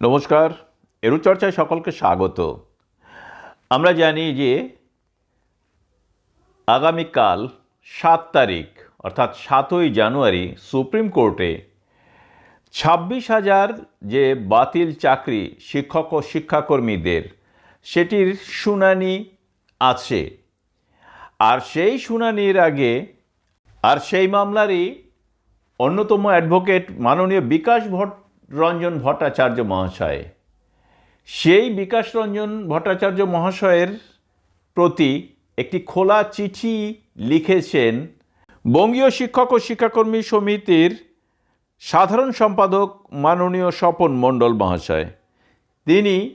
নমস্কার এরু চর্চায় সকলকে স্বাগত। আমরা জানি যে আগামীকাল সাত তারিখ, অর্থাৎ সাতই জানুয়ারি সুপ্রিম কোর্টে ছাব্বিশ হাজার যে বাতিল চাকরি শিক্ষক ও শিক্ষাকর্মীদের, সেটির শুনানি আছে। আর সেই শুনানির আগে, আর সেই মামলারই অন্যতম অ্যাডভোকেট মাননীয় বিকাশ ভট্ট রঞ্জন ভট্টাচার্য মহাশয়। সেই বিকাশ রঞ্জন ভট্টাচার্য মহাশয়ের প্রতি একটি খোলা চিঠি লিখেছেন বঙ্গীয় শিক্ষক ও শিক্ষাকর্মী সমিতির সাধারণ সম্পাদক মাননীয় স্বপন মণ্ডল মহাশয়। তিনি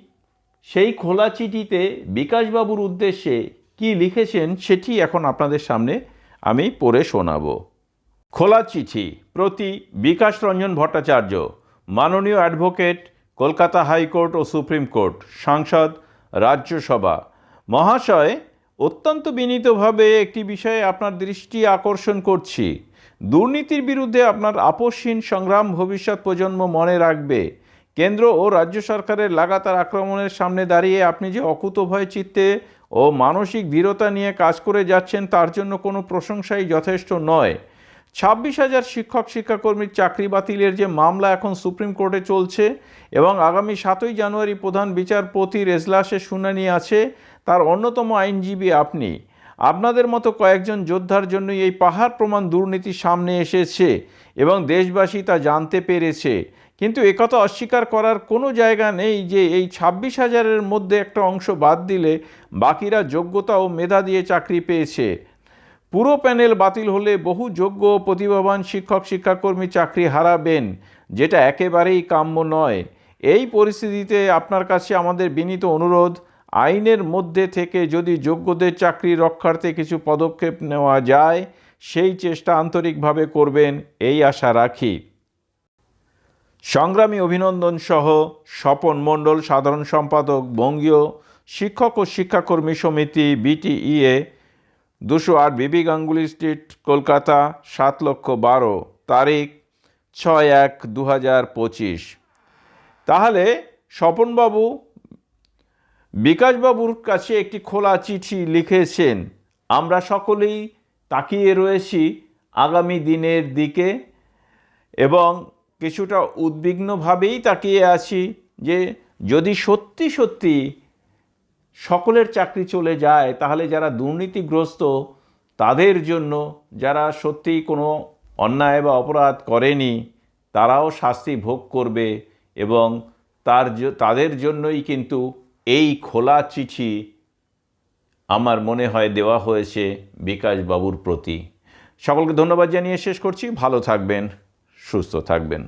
সেই খোলা চিঠিতে বিকাশবাবুর উদ্দেশ্যে কি লিখেছেন সেটি এখন আপনাদের সামনে আমি পড়ে শোনাবো। খোলা চিঠি প্রতি বিকাশ রঞ্জন ভট্টাচার্য মাননীয় অ্যাডভোকেট, কলকাতা হাইকোর্ট ও সুপ্রিম কোর্ট, সাংসদ, রাজ্যসভা। মহাশয়, অত্যন্ত বিনীতভাবে একটি বিষয়ে আপনার দৃষ্টি আকর্ষণ করছি। দুর্নীতির বিরুদ্ধে আপনার আপসহীন সংগ্রাম ভবিষ্যৎ প্রজন্ম মনে রাখবে। কেন্দ্র ও রাজ্য সরকারের লাগাতার আক্রমণের সামনে দাঁড়িয়ে আপনি যে অকুতভয় চিত্তে ও মানসিক দৃঢ়তা নিয়ে কাজ করে যাচ্ছেন, তার জন্য কোনো প্রশংসাই যথেষ্ট নয়। ছাব্বিশ হাজার শিক্ষক, শিক্ষাকর্মীর চাকরি বাতিলের যে মামলা এখন সুপ্রিম কোর্টে চলছে এবং আগামী সাতই জানুয়ারি প্রধান বিচারপতির এজলাসে শুনানি আছে, তার অন্যতম আইনজীবী আপনি। আপনাদের মতো কয়েকজন যোদ্ধার জন্যই এই পাহাড় প্রমাণ দুর্নীতি সামনে এসেছে এবং দেশবাসী তা জানতে পেরেছে। কিন্তু একথা অস্বীকার করার কোনো জায়গা নেই যে এই ছাব্বিশ হাজারের মধ্যে একটা অংশ বাদ দিলে বাকিরা যোগ্যতা ও মেধা দিয়ে চাকরি পেয়েছে। পুরো প্যানেল বাতিল হলে বহু যোগ্য প্রতিভাবান শিক্ষক, শিক্ষাকর্মী চাকরি হারাবেন, যেটা একেবারেই কাম্য নয়। এই পরিস্থিতিতে আপনার কাছে আমাদের বিনীত অনুরোধ, আইনের মধ্যে থেকে যদি যোগ্যদের চাকরি রক্ষার্থে কিছু পদক্ষেপ নেওয়া যায়, সেই চেষ্টা আন্তরিকভাবে করবেন, এই আশা রাখি। সংগ্রামী অভিনন্দন সহ স্বপন মণ্ডল, সাধারণ সম্পাদক, বঙ্গীয় শিক্ষক ও শিক্ষাকর্মী সমিতি, বিটিইএ দুশো আট বিবি গাঙ্গুলি স্ট্রিট, কলকাতা, সাত লক্ষ বারো তারিখ ছয় এক দু হাজার পঁচিশ। তাহলে স্বপনবাবু, বিকাশবাবুর কাছে একটি খোলা চিঠি লিখেছেন, আমরা সকলেই তাকিয়ে রয়েছি আগামী দিনের দিকে এবং কিছুটা উদ্বিগ্নভাবেই তাকিয়ে আছি যে যদি সত্যি সত্যি সকলের চাকরি চলে যায়, তাহলে যারা দুর্নীতিগ্রস্ত, তাদের জন্য যারা সত্যিই কোনো অন্যায় বা অপরাধ করেনি, তারাও শাস্তি ভোগ করবে এবং তার তাদের জন্যই কিন্তু এই খোলা চিঠি আমার মনে হয় দেওয়া হয়েছে বিকাশবাবুর প্রতি। সকলকে ধন্যবাদ জানিয়ে শেষ করছি। ভালো থাকবেন, সুস্থ থাকবেন।